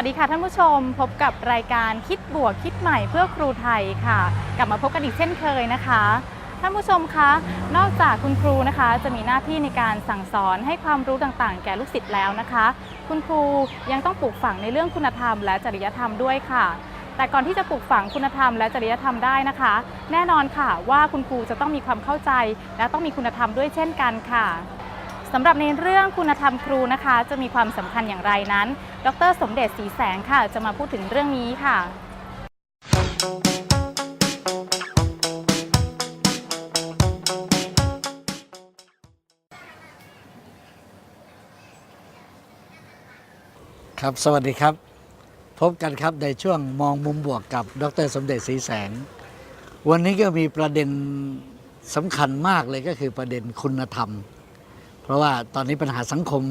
สวัสดีค่ะท่านผู้ชมพบกับรายการคิดบวกคิดใหม่เพื่อครูไทยค่ะ กลับมาพบกันอีกเช่นเคยนะคะ ท่านผู้ชมคะนอกจากคุณครูนะคะ จะมีหน้าที่ในการสั่งสอนให้ความรู้ต่างๆ แก่ลูกศิษย์แล้วนะคะ คุณครูยังต้องปลูกฝังในเรื่องคุณธรรมและจริยธรรมด้วยค่ะ แต่ก่อนที่จะปลูกฝังคุณธรรมและจริยธรรมได้นะคะ แน่นอนค่ะว่าคุณครูจะต้องมีความเข้าใจ และต้องมีคุณธรรมด้วยเช่นกันค่ะ สำหรับในเรื่องคุณธรรมครูนะคะ จะมีความสำคัญอย่างไรนั้น ดรสมเด็จศรีแสงค่ะ จะมาพูดถึงเรื่องนี้ค่ะ ครับสวัสดีครับ พบกันครับในช่วงมองมุมบวกกับ ดรสมเด็จศรีแสง วันนี้ก็มีประเด็นสำคัญมากเลยก็คือประเด็นคุณธรรม เพราะว่าตอนนี้ปัญหาสังคม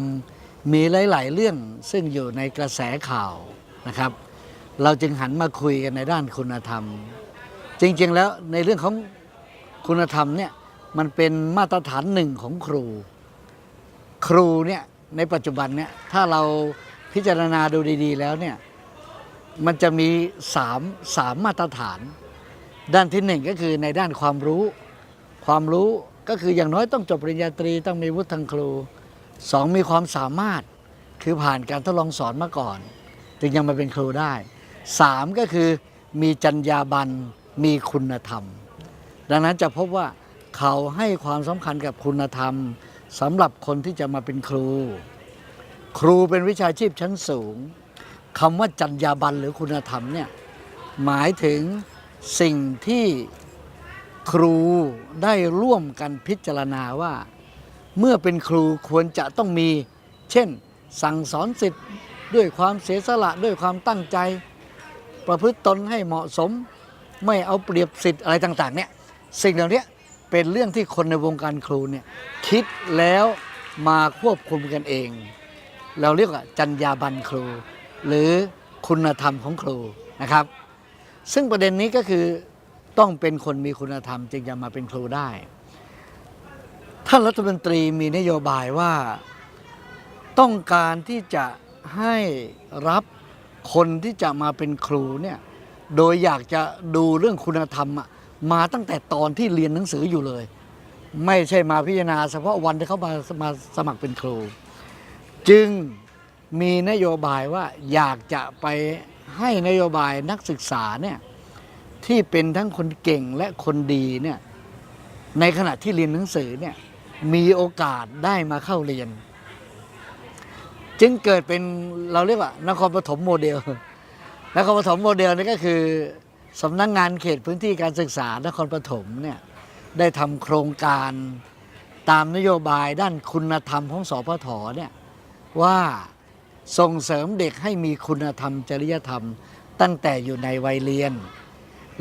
มีหลาย ๆ เรื่องซึ่งอยู่ในกระแสข่าวนะครับ เราจึงหันมาคุยกันในด้านคุณธรรม จริง ๆ แล้วในเรื่องของคุณธรรมเนี่ยมันเป็นมาตรฐานหนึ่งของครู ครูเนี่ยในปัจจุบันเนี่ยถ้าเราพิจารณาดูดีๆ แล้วเนี่ยมันจะมีสามสามมาตรฐาน ด้านที่หนึ่งก็คือในด้านความรู้ ความรู้ ก็คืออย่างน้อยต้องจบปริญญาตรีต้องมีวุฒิทางครูสองมีความสามารถคือผ่านการทดลองสอนมาก่อน จึงยังมาเป็นครูได้สามก็คือมีจรรยาบรรณมีคุณธรรม ดังนั้นจะพบว่าเขาให้ความสำคัญกับคุณธรรมสำหรับคนที่จะมาเป็นครู ครูเป็นวิชาชีพชั้นสูงคำว่าจรรยาบรรณหรือคุณธรรมเนี่ยหมายถึงสิ่งที่ ครูได้ร่วมกันพิจารณาว่า เมื่อเป็นครูควรจะต้องมี เช่น สั่งสอนสิทธิ์ด้วยความเสียสละด้วยความตั้งใจ ประพฤติตนให้เหมาะสม ไม่เอาเปรียบสิทธิ์อะไรต่างๆเนี่ยสิ่งเหล่านี้เป็นเรื่องที่คนในวงการครูเนี่ยคิดแล้วมาควบคุมกันเอง เราเรียกว่าจรรยาบรรณครู หรือคุณธรรมของครูนะครับ ซึ่งประเด็นนี้ก็คือ ต้องเป็นคนมีคุณธรรม จึงจะมาเป็นครูได้ ท่านรัฐมนตรีมีนโยบายว่าต้องการที่จะให้รับคนที่จะมาเป็นครูเนี่ยโดยอยากจะดูเรื่องคุณธรรมมาตั้งแต่ตอนที่เรียนหนังสืออยู่เลย ไม่ใช่มาพิจารณาเฉพาะวันที่เขามามาสมัครเป็นครู จึงมีนโยบายว่าอยากจะไปให้นโยบายนักศึกษาเนี่ย ที่เป็นทั้งคนเก่งและคนดีเนี่ยในขณะที่เรียนหนังสือเนี่ยมีโอกาสได้มาเข้าเรียน จึงเกิดเป็นเราเรียกว่านครปฐมโมเดลนครปฐมโมเดลนี่ก็คือสำนักงงานเขตพื้นที่การศึกษานครปฐมเนี่ยได้ทำโครงการตามนโยบายด้านคุณธรรมของสพทเนี่ยว่าส่งเสริมเด็กให้มีคุณธรรมจริยธรรม ตั้งแต่อยู่ในวัยเรียน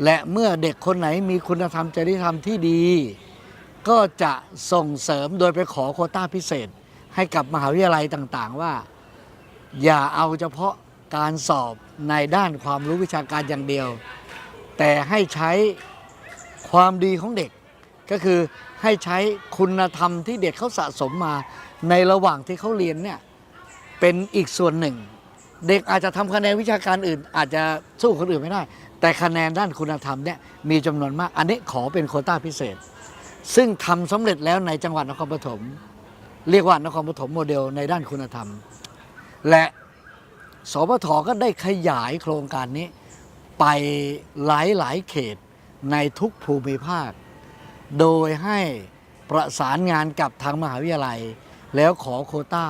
และเมื่อเด็กคนไหนมีคุณธรรมจริยธรรมที่ดี ก็จะส่งเสริมโดยไปขอโคต้าพิเศษ ให้กับมหาวิทยาลัยต่างๆ ว่า อย่าเอาเฉพาะการสอบในด้านความรู้วิชาการอย่างเดียว แต่ให้ใช้ความดีของเด็ก ก็คือให้ใช้คุณธรรมที่เด็กเขาสะสมมา ในระหว่างที่เขาเรียนเนี่ยเป็นอีกส่วนหนึ่ง เด็กอาจจะทำคะแนนวิชาการอื่น อาจจะสู้คนอื่นไม่ได้ แต่คะแนนด้านคุณธรรมเนี่ยมีจำนวนมาก อันนี้ขอเป็นโคต้าพิเศษ ซึ่งทำสำเร็จแล้วในจังหวัดนครปฐมเรียกว่านครปฐมโมเดลในด้านคุณธรรม และสปทก็ได้ขยายโครงการนี้ ไปหลายหลายเขตในทุกภูมิภาค โดยให้ประสานงานกับทางมหาวิทยาลัย แล้วขอโควต้า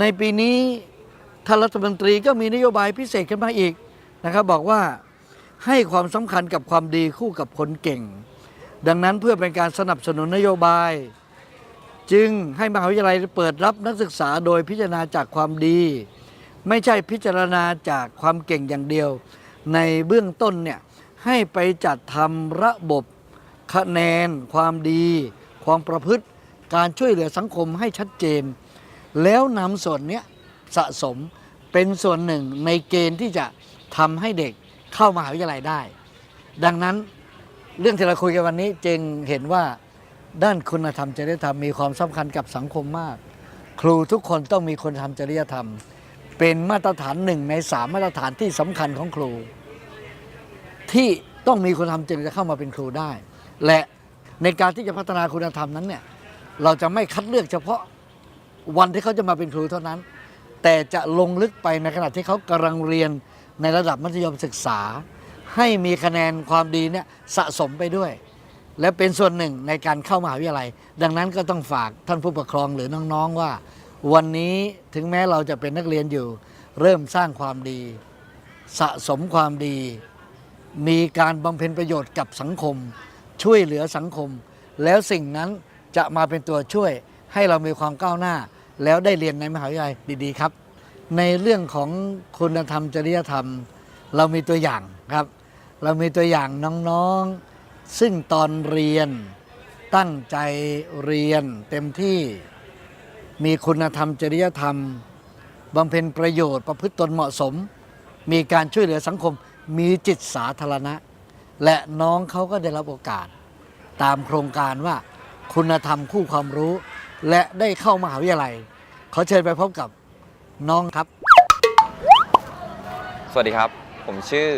ในปีนี้ ท่านรัฐมนตรีก็มีนโยบายพิเศษขึ้นมาอีกนะครับบอกว่าให้ความสำคัญกับความดีคู่กับคนเก่ง ดังนั้นเพื่อเป็นการสนับสนุนนโยบาย จึงให้มหาวิทยาลัยเปิดรับนักศึกษาโดยพิจารณาจากความดี ไม่ใช่พิจารณาจากความเก่งอย่างเดียว ในเบื้องต้นเนี่ยให้ไปจัดทำระบบคะแนน ความดี ความประพฤติ การช่วยเหลือสังคมให้ชัดเจน แล้วนำส่วนเนี้ย สะสมเป็นส่วนหนึ่งในเกณฑ์ที่จะทำให้เด็กเข้ามหาวิทยาลัยได้ ดังนั้นเรื่องที่เราคุยกันวันนี้จึงเห็นว่าด้านคุณธรรมจริยธรรมมีความสำคัญกับสังคมมาก ครูทุกคนต้องมีคุณธรรมจริยธรรม เป็นมาตรฐานหนึ่งในสามมาตรฐานที่สำคัญของครู ที่ต้องมีคุณธรรมจึงจะเข้ามาเป็นครูได้ และในการที่จะพัฒนาคุณธรรมนั้นเนี่ยเราจะไม่คัดเลือกเฉพาะวันที่เขาจะมาเป็นครูเท่านั้น แต่จะลงลึกไปในขณะที่เขากำลังเรียนในระดับมัธยมศึกษา ให้มีคะแนนความดีเนี่ยสะสมไปด้วย และเป็นส่วนหนึ่งในการเข้ามหาวิทยาลัย ดังนั้นก็ต้องฝากท่านผู้ปกครองหรือน้องๆว่า วันนี้ถึงแม้เราจะเป็นนักเรียนอยู่ เริ่มสร้างความดี สะสมความดี มีการบำเพ็ญประโยชน์กับสังคม ช่วยเหลือสังคม แล้วสิ่งนั้นจะมาเป็นตัวช่วยให้เรามีความก้าวหน้า แล้วได้เรียนในมหาวิทยาลัยดีๆครับ ในเรื่องของคุณธรรมจริยธรรม เรามีตัวอย่างครับ เรามีตัวอย่างน้องๆ ซึ่งตอนเรียนตั้งใจเรียนเต็มที่มีคุณธรรมจริยธรรมบำเพ็ญประโยชน์ประพฤติตนเหมาะสม มีการช่วยเหลือสังคมมีจิตสาธารณะ และน้องเขาก็ได้รับโอกาส ตามโครงการว่าคุณธรรมคู่ความรู้ และได้เข้ามหาวิทยาลัย ขอเชิญไปพบกับน้องครับ สวัสดีครับ ผมชื่อ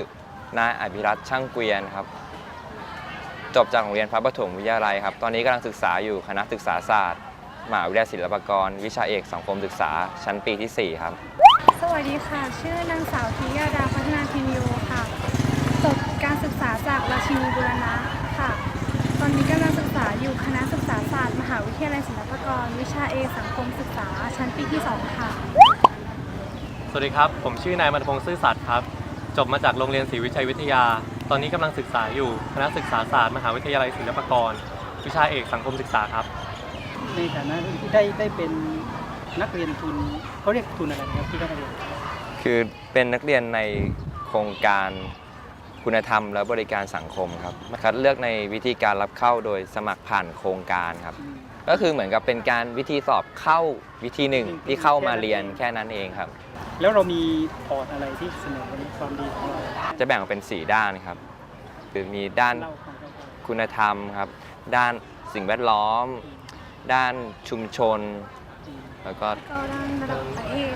นายอภิรัตน์ช่างเกวียนครับ จบจากโรงเรียนพระปฐมวิทยาลัยครับ ตอนนี้กำลังศึกษาอยู่คณะศึกษาศาสตร์มหาวิทยาลัยศิลปากร วิชาเอกสังคมศึกษาชั้นปีที่ 4 ครับ สวัสดีค่ะ ชื่อนางสาวธิยาดาพัฒนาพินโยค่ะ จบการศึกษาจากราชินีบุรณะค่ะ ตอนนี้กำลังศึกษาอยู่คณะ ศึกษาศาสตร์มหาวิทยาลัยศิลปากร วิชาเอกสังคมศึกษา ชั้นปีที่ 2 ค่ะ สวัสดีครับ ผมชื่อนายมันพงษ์ซื่อสัตย์ครับ จบมาจากโรงเรียนศรีวิชัยวิทยา ตอนนี้กำลังศึกษาอยู่ คณะศึกษาศาสตร์ มหาวิทยาลัยศิลปากร วิชาเอกสังคมศึกษาครับ ในฐานะที่ได้ได้เป็นนักเรียนทุนเขาเรียกทุนอะไรนะครับที่ได้มาเรียนคือเป็นนักเรียนในโครงการ คุณธรรมและบริการสังคมครับคัดเลือกในวิธีการรับเข้าโดยสมัครผ่านโครงการครับ ก็คือเหมือนกับเป็นการวิธีสอบเข้าวิธีหนึ่งที่เข้ามาเรียนแค่นั้นเองครับ แล้วเรามีพอร์ตอะไรที่เสนอในความดีของเราจะแบ่งออกเป็น 4 ด้านครับคือมีด้านเล่าความเข้าใจคุณธรรมครับ ด้านสิ่งแวดล้อม ด้านชุมชน แล้วก็ก็ด้านระดับประเทศ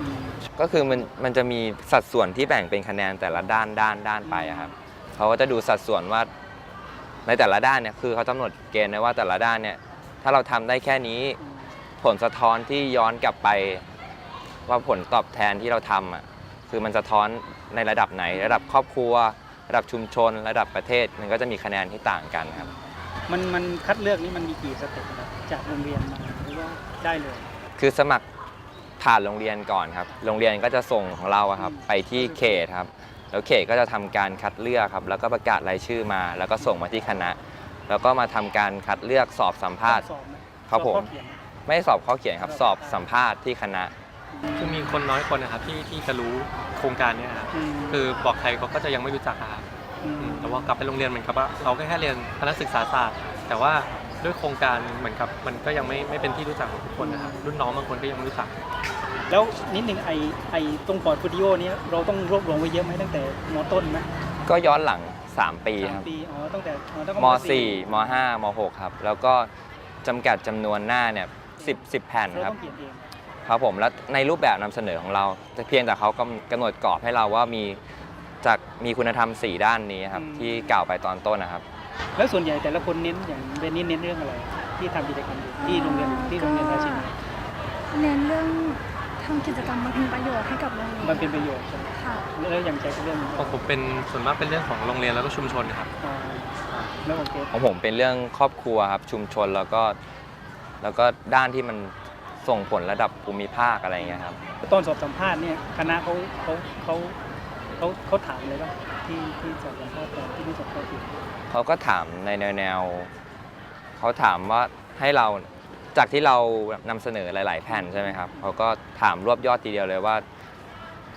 อืมก็คือมันมันจะมีสัดส่วนที่แบ่งเป็นคะแนนแต่ละด้านด้านด้านไปอะครับเขาก็จะดูสัดส่วนว่าในแต่ละด้านเนี่ยคือเขากำหนดเกณฑ์ไว้ว่าแต่ละด้านเนี่ยถ้าเราทำได้แค่นี้ผลสะท้อนที่ย้อนกลับไป ว่าผลตอบแทนที่เราทำอะคือมันสะท้อนในระดับไหน ระดับครอบครัว ระดับชุมชน ระดับประเทศมันก็จะมีคะแนนที่ต่างกันครับ มันมันคัดเลือกนี่มันมีกี่สเต็ปครับจากโรงเรียนมาหรือว่า ได้เลย คือสมัครผ่านโรงเรียนก่อนครับ โรงเรียนก็จะส่งของเราอะครับไปที่เขตครับ แล้วเขตก็จะทำการคัดเลือกครับ แล้วก็ประกาศรายชื่อมา แล้วก็ส่งมาที่คณะ แล้วก็มาทำการคัดเลือกสอบสัมภาษณ์ สอบไหมครับผม สอข้อเขียน ไม่ได้สอบข้อเขียนครับ สอบสัมภาษณ์ที่คณะ คือมีคนน้อยคนนะครับที่ที่จะรู้โครงการเนี้ครับมคือบอกใครเขาก็จะยังไม่รู้จักอะครับมอืมแต่ว่ากลับไปโรงเรียนเหมือนกับว่าเราแค่แค่เรียนคณะศึกษาศาสตร์ แต่ว่า ด้วยโครงการเหมือนกับมันก็ยังไม่ไม่เป็นที่รู้จักของทุกคนนะครับรุ่นน้องบางคนก็ยังไม่รู้จัก แล้วนิดนึงไอไอตรงพอร์ตโฟลิโอเนี้ยเราต้องรวบรวมไว้เยอะไหมตั้งแต่มต้นไหมก็ย้อนหลัง 3 ปีสาคมรับ ปีอ๋อตั้งแต่อ๋อตั้งแต่ม 4ม5ม6ครับ แล้วก็จำกัดจำนวนหน้าเนี่ย10 10 แผ่นเราครัต้บ องเขียนเองครับผม แล้วในรูปแบบนำเสนอของเราแต่เพียงแต่เขากำกำหนดกรอบให้เราว่ามีจากมีคุณธรรม 4 ด้านนี้ครับ ที่กล่าวไปตอนต้นนะครับ แล้วส่วนใหญ่แต่ละคนเน้นอย่างเบนนี่เน้นเรื่องอะไร ที่ทำกิจกรรมอยู่ที่โรงเรียนที่โรงเรียนราชินีเน้นเรื่องทำกิจกรรมบำเพ็ญประโยชน์ให้กับโรงเรียนมันเป็นประโยชน์ใช่ไหมค่ะแล้วอย่างใจเรื่องของผมเป็นส่วนมากเป็นเรื่องของโรงเรียนแล้วก็ชุมชนครับอ่าแล้วโอเคของผมเป็นเรื่องครอบครัวครับชุมชนแล้วก็แล้วก็ด้านที่มันส่งผลระดับภูมิภาคอะไรอย่างเงี้ยครับ ตอนสอบสัมภาษณ์เนี่ยคณะเขาเขาเขา เขาเขาถามอะไรบ้างที่ที่สอบสัมภาษณ์ตอนที่ไม่สอบเข้าถึงเขาก็ถามในแนวแนวเขาถามว่าให้เราจากที่เรานำเสนอหลาย ๆ แผ่นใช่ไหมครับเขาก็ถามรวบยอดทีเดียวเลยว่า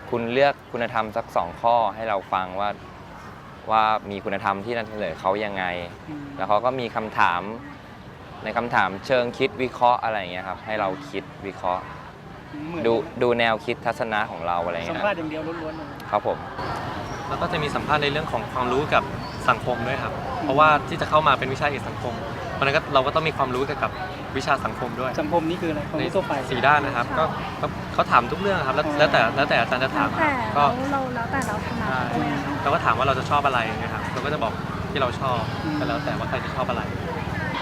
คุณเลือกคุณธรรมสักสองข้อให้เราฟังว่าว่ามีคุณธรรมที่นำเสนอเขายังไงอืมแล้วเขาก็มีคำถามในคำถามเชิงคิดวิเคราะห์อะไรอย่างเงี้ยครับให้เราคิดวิเคราะห์ เหมือนดูดูแนวคิดทัศนะของเราอะไรอย่างสัมเงี้ยภาษณ์อย่างเดียวล้วนๆเลย ครับผม แล้วก็จะมีสัมภาษณ์ในเรื่องของความรู้กับสังคมด้วยครับ เพราะว่าที่จะเข้ามาเป็นวิชาเอกสังคม เพราะฉะนั้นก็เราก็ต้องมีความรู้เกี่ยวกับวิชาสังคมด้วยสังคมนี่คืออะไรความในรู้ทั่วไป สี่ด้านนะครับก็ก็เขาถามทุกเรื่องครับแล้วอ๋อ แล้วแต่แล้วแต่อาจารย์จะแล้ถาวมแต่ก็เราเราแล้วแต่เราถนัดด้วยอะค่ะ เราก็ถามว่าเราจะชอบอะไรนะครับเราก็จะบอกที่เราชอบก็แล้วแต่ว่าใครจะชอบอะไร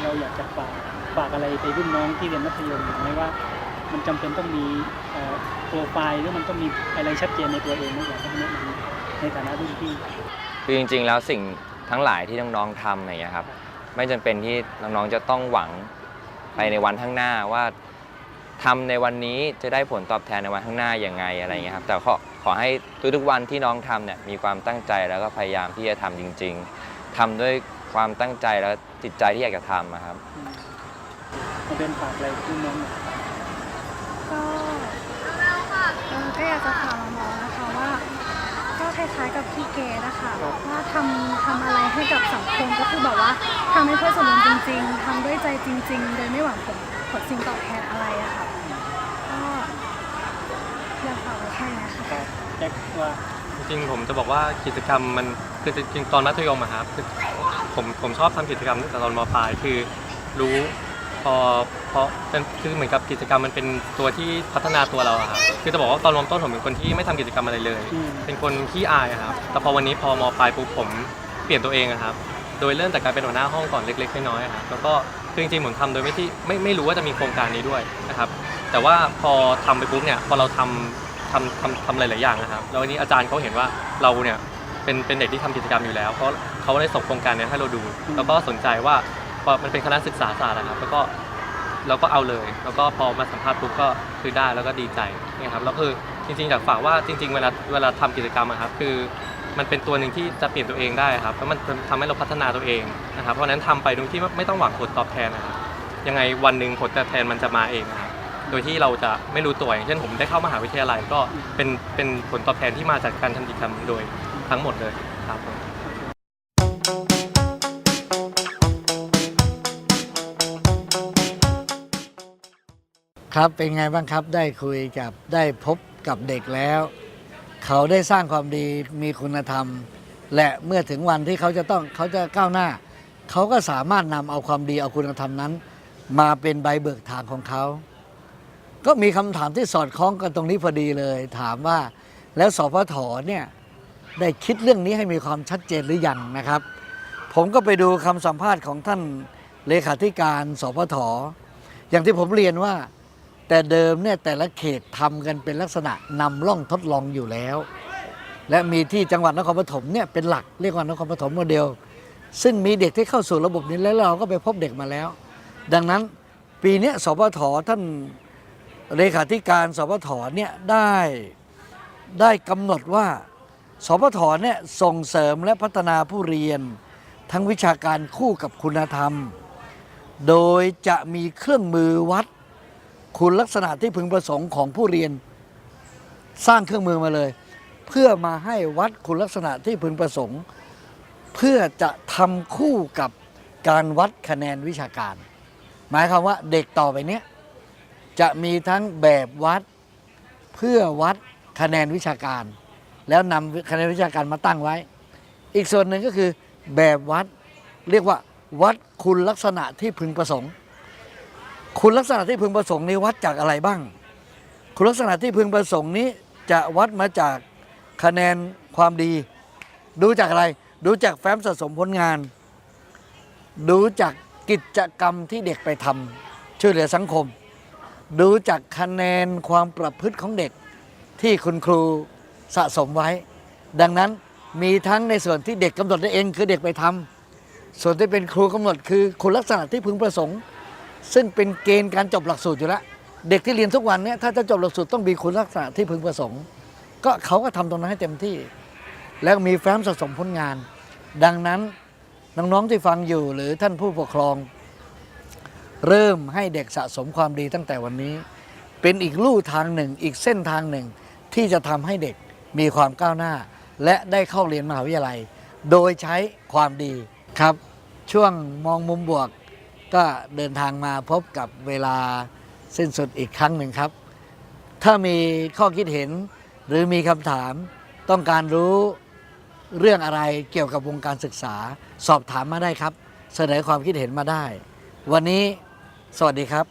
เราอยากจะฝากฝากอะไรไปรุ่นน้องที่เรียนมัธยมไหมว่า มันจำเป็นต้องมีเอ่อโปรไฟล์หรือมันต้องมีอะไรชัดเจนในตัวเองไหมอยากให้แนะนำในฐานะรุ่นพี่คือจริง ๆ แล้วสิ่งทั้งหลายที่น้องๆทำอย่างเงี้ยครับไม่จำเป็นที่น้องๆจะต้องหวังไปในวันข้างหน้าว่าทำในวันนี้จะได้ผลตอบแทนในวันข้างหน้าอย่างไงอะไรเงี้ยครับแต่ขอขอให้ทุกๆวันที่น้องทำเนี่ยมีความตั้งใจแล้วก็พยายามที่จะทำจริง ๆทำด้วยความตั้งใจแล้วจิตใจที่อยากจะทำอะครับมาเป็นฝากอะไรรุ่นน้องหน่อย ก็เออก็อยากจะถามน้องๆนะคะว่า ก็คล้ายๆกับพี่เกดนะคะว่าทำทำอะไรให้กับสังคมก็คือแบบว่าทำให้เพื่อส่วนรวมจริง ๆทำด้วยใจจริง ๆ โดยไม่หวังผลผลสิ่งตอบแทนอะไรอะค่ะก็อยากฝากไว้แค่นี้ค่ะ ครับแจ็คว่าจริงๆผมจะบอกว่ากิจกรรมมันคือจริงๆตอนมัธยมอะครับคือผมผมชอบทำกิจกรรมตั้งแต่ตอนมปลายคือ รู้ พอพอเป็นคือเหมือนกับกิจกรรมมันเป็นตัวที่พัฒนาตัวเราอะครับคือจะบอกว่าตอนเริ่มต้นผมเป็นคนที่ไม่ทำกิจกรรมอะไรเลย อืม เป็นคนขี้อายอะครับแต่พอวันนี้พอมปลายปุ๊บผมเปลี่ยนตัวเองอะครับโดยเริ่มจากการเป็นหัวหน้าห้องก่อนเล็กๆน้อยๆอะครับแล้วก็คือจริงๆผมทำโดยไม่ที่ไม่ไม่รู้ว่าจะมีโครงการนี้ด้วยนะครับแต่ว่าพอทำไปปุ๊บเนี่ยพอเราทำทำทำทำหลายๆอย่างนะครับแล้ววันนี้อาจารย์เขาเห็นว่าเราเนี่ย เป็นเป็นเด็กที่ทำกิจกรรมอยู่แล้วเพราะเขาได้ส่งโครงการเนี้ให้เราดู แล้วก็สนใจว่า พอมันเป็นคณะศึกษาศาสตร์นะครับ แล้วก็เราก็เอาเลย แล้วก็พอมาสัมภาษณ์ปุ๊บก็คือได้แล้วก็ดีใจนี่ยครับแล้วคือจริงๆอยากฝากว่าจริง ๆ เวลาเวลาทำกิจกรรมอะครับคือมันเป็นตัวหนึ่งที่จะเปลี่ยนตัวเองได้ครับแล้วมันทำให้เราพัฒนาตัวเองนะครับ เพราะฉะนั้นทำไปโดยที่ไม่ต้องหวังผลตอบแทนนะครับยังไงวันหนึ่งผลตอบแทนมันจะมาเองครับโดยที่เราจะไม่รู้ตัวอย่างเช่นผมได้เข้ามหาวิทยาลัยก็เป็นเป็นผลตอบแทนที่มาจากการทำกิจกรรมโดยทั้งหมดเลยครับผม ครับเป็นไงบ้างครับได้คุยกับได้พบกับเด็กแล้ว เขาได้สร้างความดีมีคุณธรรม และเมื่อถึงวันที่เขาจะต้องเขาจะก้าวหน้า เขาก็สามารถนำเอาความดีเอาคุณธรรมนั้น มาเป็นใบเบิกทางของเขา ก็มีคำถามที่สอดคล้องกันตรงนี้พอดีเลย ถามว่าแล้วสพทเนี่ยได้คิดเรื่องนี้ให้มีความชัดเจนหรือยังนะครับ ผมก็ไปดูคำสัมภาษณ์ของท่านเลขาธิการสพทอย่างที่ผมเรียนว่า แต่เดิมเนี่ยแต่ละเขตทำกันเป็นลักษณะนำร่องทดลองอยู่แล้ว และมีที่จังหวัดนครปฐมเนี่ยเป็นหลักเรียกว่านครปฐมโมเดล ซึ่งมีเด็กที่เข้าสู่ระบบนี้แล้วเราก็ไปพบเด็กมาแล้ว ดังนั้นปีนี้สพทท่านเลขาธิการสพทเนี่ยได้ได้กำหนดว่าสพทเนี่ยส่งเสริมและพัฒนาผู้เรียน ทั้งวิชาการคู่กับคุณธรรม โดยจะมีเครื่องมือวัด คุณลักษณะที่พึงประสงค์ของผู้เรียน สร้างเครื่องมือมาเลย เพื่อมาให้วัดคุณลักษณะที่พึงประสงค์ เพื่อจะทำคู่กับการวัดคะแนนวิชาการ หมายความว่าเด็กต่อไปเนี้ยจะมีทั้งแบบวัดเพื่อวัดคะแนนวิชาการ แล้วนำคะแนนวิชาการมาตั้งไว้ อีกส่วนหนึ่งก็คือแบบวัดเรียกว่า วัดคุณลักษณะที่พึงประสงค์ คุณลักษณะที่พึงประสงค์นี้วัดจากอะไรบ้าง คุณลักษณะที่พึงประสงค์นี้จะวัดมาจากคะแนนความดี ดูจากอะไร ดูจากแฟ้มสะสมผลงาน ดูจากกิจกรรมที่เด็กไปทำช่วยเหลือสังคม ดูจากคะแนนความประพฤติของเด็กที่คุณครูสะสมไว้ ดังนั้นมีทั้งในส่วนที่เด็กกำหนดได้เองคือเด็กไปทำส่วนที่เป็นครูกำหนดคือคุณลักษณะที่พึงประสงค์ ซึ่งเป็นเกณฑ์การจบหลักสูตรอยู่แล้ว เด็กที่เรียนทุกวันเนี้ถ้าจะจบหลักสูตรต้องมีคุณลักษณะที่พึงประสงค์ ก็เขาก็ทำตรงนั้นให้เต็มที่ แล้วมีแฟ้มสะสมผลงาน ดังนั้นน้องๆที่ฟังอยู่หรือท่านผู้ปกครอง เริ่มให้เด็กสะสมความดีตั้งแต่วันนี้ เป็นอีกลู่ทางหนึ่ง อีกเส้นทางหนึ่ง ที่จะทำให้เด็กมีความก้าวหน้า และได้เข้าเรียนมหาวิทยาลัย โดยใช้ความดีครับ ช่วงมองมุมบวก ก็เดินทางมาพบกับเวลาสิ้นสุดอีกครั้งหนึ่งครับ ถ้ามีข้อคิดเห็นหรือมีคำถามต้องการรู้เรื่องอะไรเกี่ยวกับวงการศึกษา สอบถามมาได้ครับ เสนอความคิดเห็นมาได้ วันนี้สวัสดีครับ